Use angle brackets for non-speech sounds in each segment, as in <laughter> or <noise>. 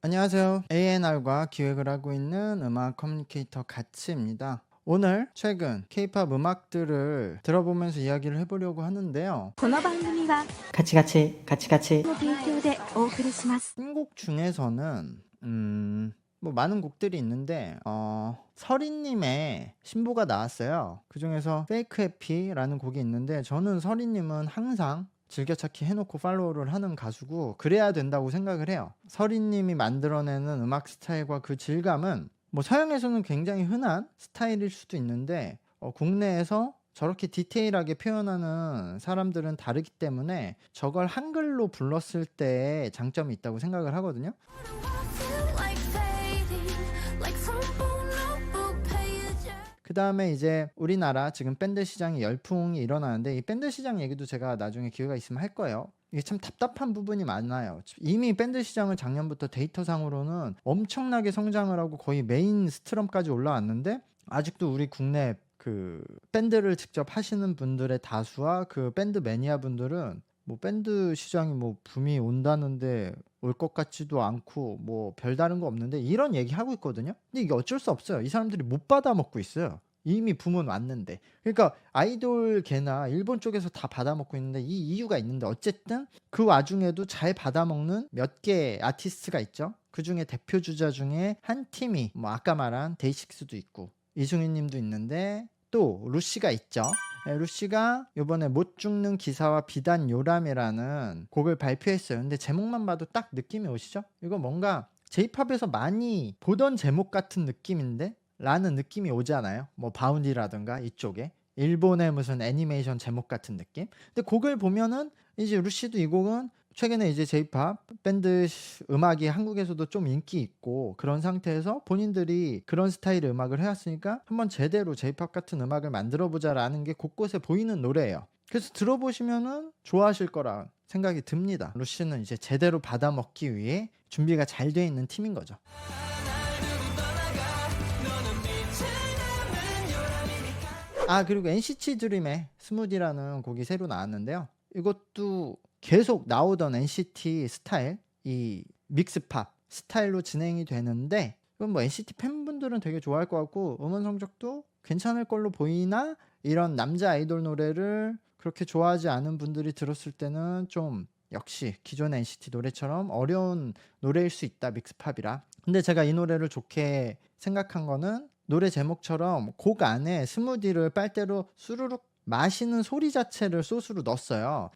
안녕하세요. A&R과 기획을 하고 있는 음악 커뮤니케이터 가치입니다. 오늘 최근 K-팝 음악들을 들어보면서 이야기를 해보려고 하는데요. この番組はカチカチカチカチの提供でお送りします。 신곡 중에서는 음, 뭐 많은 곡들이 있는데 어, 서린님의 신보가 나왔어요. 그 중에서 Fake Happy라는 곡이 있는데 저는 서린님은 항상 즐겨찾기 해놓고 팔로우를 하는 가수고 그래야 된다고 생각을 해요. 서린님이 만들어내는 음악 스타일과 그 질감은 뭐 서양에서는 굉장히 흔한 스타일일 수도 있는데 어, 국내에서 저렇게 디테일하게 표현하는 사람들은 다르기 때문에 저걸 한글로 불렀을 때의 장점이 있다고 생각을 하거든요. 그 다음에 이제 우리나라 지금 밴드 시장이 열풍이 일어나는데 이 밴드 시장 얘기도 제가 나중에 기회가 있으면 할 거예요. 이게 참 답답한 부분이 많아요. 이미 밴드 시장은 작년부터 데이터상으로는 엄청나게 성장을 하고 거의 메인 스트럼까지 올라왔는데 아직도 우리 국내 그 밴드를 직접 하시는 분들의 다수와 그 밴드 매니아 분들은 뭐 밴드 시장이 뭐 붐이 온다는데 올 것 같지도 않고 뭐 별다른 거 없는데 이런 얘기 하고 있거든요. 근데 이게 어쩔 수 없어요. 이 사람들이 못 받아 먹고 있어요. 이미 붐은 왔는데. 그러니까 아이돌계나 일본 쪽에서 다 받아 먹고 있는데 이 이유가 있는데 어쨌든 그 와중에도 잘 받아 먹는 몇 개 아티스트가 있죠. 그 중에 대표 주자 중에 한 팀이 뭐 아까 말한 데이식스도 있고 이승윤 님도 있는데 또 루시가 있죠. 네, 루시가 이번에 못 죽는 기사와 비단 요람이라는 곡을 발표했어요. 근데 제목만 봐도 딱 느낌이 오시죠? 이거 뭔가 J-팝에서 많이 보던 제목 같은 느낌인데 라는 느낌이 오잖아요. 뭐 바운디라든가 이쪽에 일본의 무슨 애니메이션 제목 같은 느낌. 근데 곡을 보면은 이제 루시도 이 곡은 최근에 이제 J-팝 밴드 시- 음악이 한국에서도 좀 인기 있고 그런 상태에서 본인들이 그런 스타일의 음악을 해왔으니까 한번 제대로 J-팝 같은 음악을 만들어 보자라는 게 곳곳에 보이는 노래예요. 그래서 들어보시면은 좋아하실 거라 생각이 듭니다. 루시는 이제 제대로 받아 먹기 위해 준비가 잘 돼 있는 팀인 거죠. 아 그리고 NCT 드림의 스무디라는 곡이 새로 나왔는데요. 이것도 계속 나오던 NCT 스타일 이 믹스팝 스타일로 진행이 되는데 이건 뭐 NCT 팬분들은 되게 좋아할 것 같고 음원 성적도 괜찮을 걸로 보이나 이런 남자 아이돌 노래를 그렇게 좋아하지 않은 분들이 들었을 때는 좀 역시 기존의 NCT 노래처럼 어려운 노래일 수 있다 믹스팝이라 근데 제가 이 노래를 좋게 생각한 거는 노래 제목처럼 곡 안에 스무디를 빨대로 수르륵 마시는 소리 자체를 소스로 넣었어요.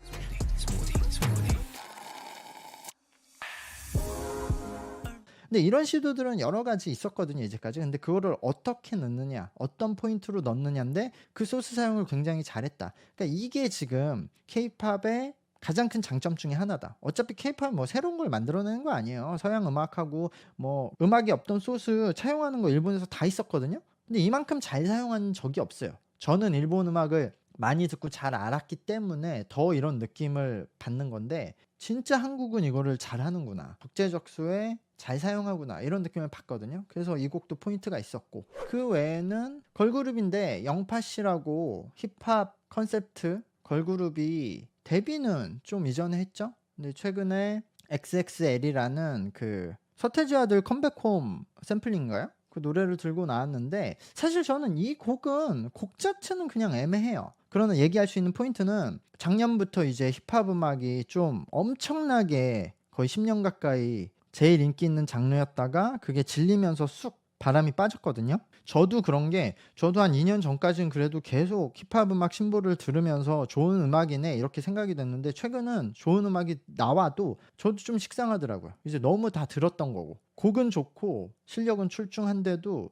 근데 이런 시도들은 여러 가지 있었거든요, 이제까지. 근데 그거를 어떻게 넣느냐, 어떤 포인트로 넣느냐인데 그 소스 사용을 굉장히 잘했다. 그러니까 이게 지금 케이팝의 가장 큰 장점 중에 하나다. 어차피 케이팝은 뭐 새로운 걸 만들어내는 거 아니에요. 서양 음악하고 뭐 음악이 없던 소스 차용하는 거 일본에서 다 있었거든요. 근데 이만큼 잘 사용한 적이 없어요. 저는 일본 음악을 많이 듣고 잘 알았기 때문에 더 이런 느낌을 받는 건데 진짜 한국은 이거를 잘 하는구나. 적재적소에 잘 사용하구나. 이런 느낌을 받거든요. 그래서 이 곡도 포인트가 있었고 그 외에는 걸그룹인데 영파 씨라고 힙합 컨셉트 걸그룹이 데뷔는 좀 이전에 했죠. 근데 최근에 XXL이라는 그 서태지 아들 컴백홈 샘플인가요? 그 노래를 들고 나왔는데 사실 저는 이 곡은 곡 자체는 그냥 애매해요. 그러나 얘기할 수 있는 포인트는 작년부터 이제 힙합 음악이 좀 엄청나게 거의 10년 가까이 제일 인기 있는 장르였다가 그게 질리면서 쑥 바람이 빠졌거든요. 저도 그런 게 저도 한 2년 전까지는 그래도 계속 힙합 음악 신보를 들으면서 좋은 음악이네 이렇게 생각이 됐는데 최근은 좋은 음악이 나와도 저도 좀 식상하더라고요. 이제 너무 다 들었던 거고 곡은 좋고 실력은 출중한데도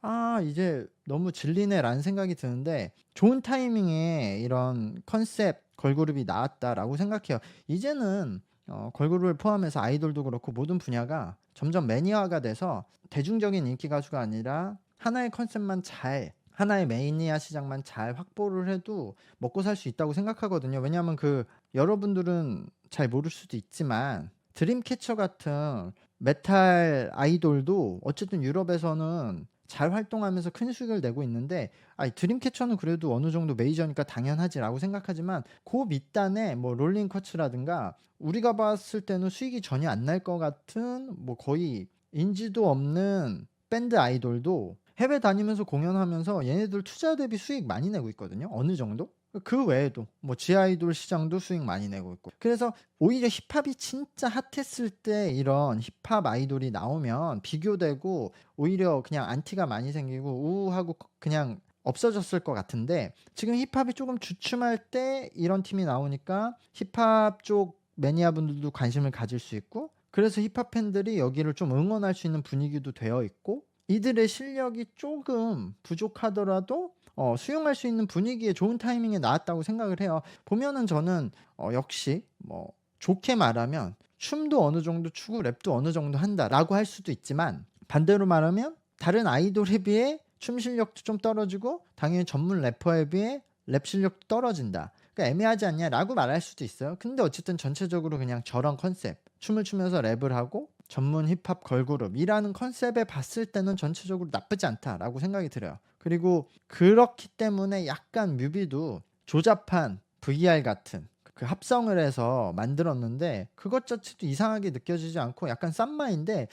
아 이제 너무 질리네라는 생각이 드는데 좋은 타이밍에 이런 컨셉 걸그룹이 나왔다라고 생각해요. 이제는 어, 걸그룹을 포함해서 아이돌도 그렇고 모든 분야가 점점 매니아가 돼서 대중적인 인기 가수가 아니라 하나의 컨셉만 잘 하나의 매니아 시장만 잘 확보를 해도 먹고 살 수 있다고 생각하거든요. 왜냐하면 그 여러분들은 잘 모를 수도 있지만 드림캐쳐 같은 메탈 아이돌도 어쨌든 유럽에서는 잘 활동하면서 큰 수익을 내고 있는데 아니 드림캐쳐는 그래도 어느 정도 메이저니까 당연하지라고 생각하지만 그 밑단에 뭐 롤링 쿼츠라든가 우리가 봤을 때는 수익이 전혀 안 날 것 같은 뭐 거의 인지도 없는 밴드 아이돌도 해외 다니면서 공연하면서 얘네들 투자 대비 수익 많이 내고 있거든요. 어느 정도? 그 외에도 뭐 지아이돌 시장도 수익 많이 내고 있고. 그래서 오히려 힙합이 진짜 핫했을 때 이런 힙합 아이돌이 나오면 비교되고 오히려 그냥 안티가 많이 생기고 우우하고 그냥 없어졌을 것 같은데 지금 힙합이 조금 주춤할 때 이런 팀이 나오니까 힙합 쪽 매니아 분들도 관심을 가질 수 있고 그래서 힙합 팬들이 여기를 좀 응원할 수 있는 분위기도 되어 있고 이들의 실력이 조금 부족하더라도 어, 수용할 수 있는 분위기에 좋은 타이밍에 나왔다고 생각을 해요. 보면은 저는 어, 역시 뭐 좋게 말하면 춤도 어느 정도 추고 랩도 어느 정도 한다라고 할 수도 있지만 반대로 말하면 다른 아이돌에 비해 춤 실력도 좀 떨어지고 당연히 전문 래퍼에 비해 랩 실력도 떨어진다. 그러니까 애매하지 않냐라고 말할 수도 있어요. 근데 어쨌든 전체적으로 그냥 저런 컨셉 춤을 추면서 랩을 하고 전문 힙합 걸그룹이라는 컨셉에 봤을 때는 전체적으로 나쁘지 않다라고 생각이 들어요. 그리고 그렇기 때문에 약간 뮤비도 조잡한 VR 같은 그 합성을 해서 만들었는데 그것 자체도 이상하게 느껴지지 않고 약간 싼마인데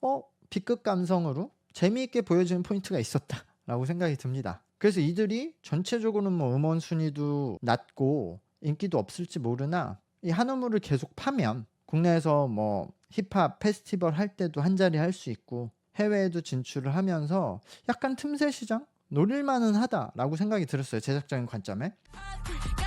어 B급 감성으로 재미있게 보여지는 포인트가 있었다라고 생각이 듭니다. 그래서 이들이 전체적으로는 뭐 음원 순위도 낮고 인기도 없을지 모르나 이 한우물을 계속 파면 국내에서 뭐 힙합 페스티벌 할 때도 한 자리 할 수 있고 해외에도 진출을 하면서 약간 틈새 시장 노릴만은 하다라고 생각이 들었어요 제작적인 관점에 pit.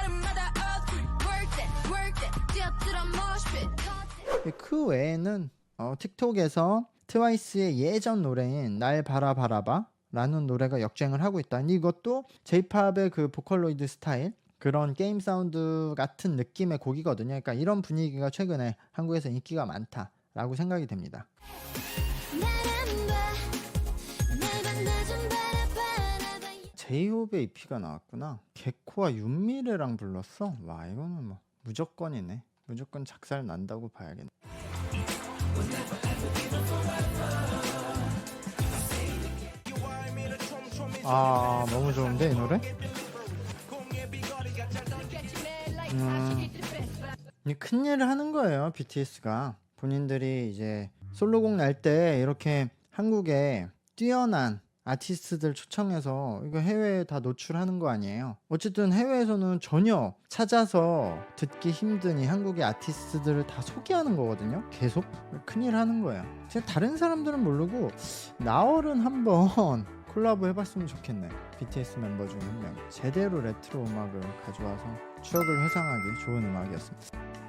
그 외에는 어, 틱톡에서 트와이스의 예전 노래인 날 바라바라봐 라는 노래가 역주행을 하고 있다. 이것도 J-팝의 그 보컬로이드 스타일 그런 게임 사운드 같은 느낌의 곡이거든요. 그러니까 이런 분위기가 최근에 한국에서 인기가 많다 라고 생각이 됩니다. 제이홉의 EP가 나왔구나. 개코와 윤미래랑 불렀어. 와 이거는 뭐 무조건이네. 무조건 작살 난다고 봐야겠네. 아 너무 좋은데 이 노래? 음, 이 큰일을 하는 거예요 BTS가 본인들이 이제 솔로곡 낼 때 이렇게 한국에 뛰어난 아티스트들 초청해서 이거 해외에 다 노출하는 거 아니에요? 어쨌든 해외에서는 전혀 찾아서 듣기 힘든 이 한국의 아티스트들을 다 소개하는 거거든요. 계속 큰일 하는 거예요. 제가 다른 사람들은 모르고 나얼은 한번 <laughs> 콜라보 해봤으면 좋겠네. BTS 멤버 중 한 명. 제대로 레트로 음악을 가져와서 추억을 회상하기 좋은 음악이었습니다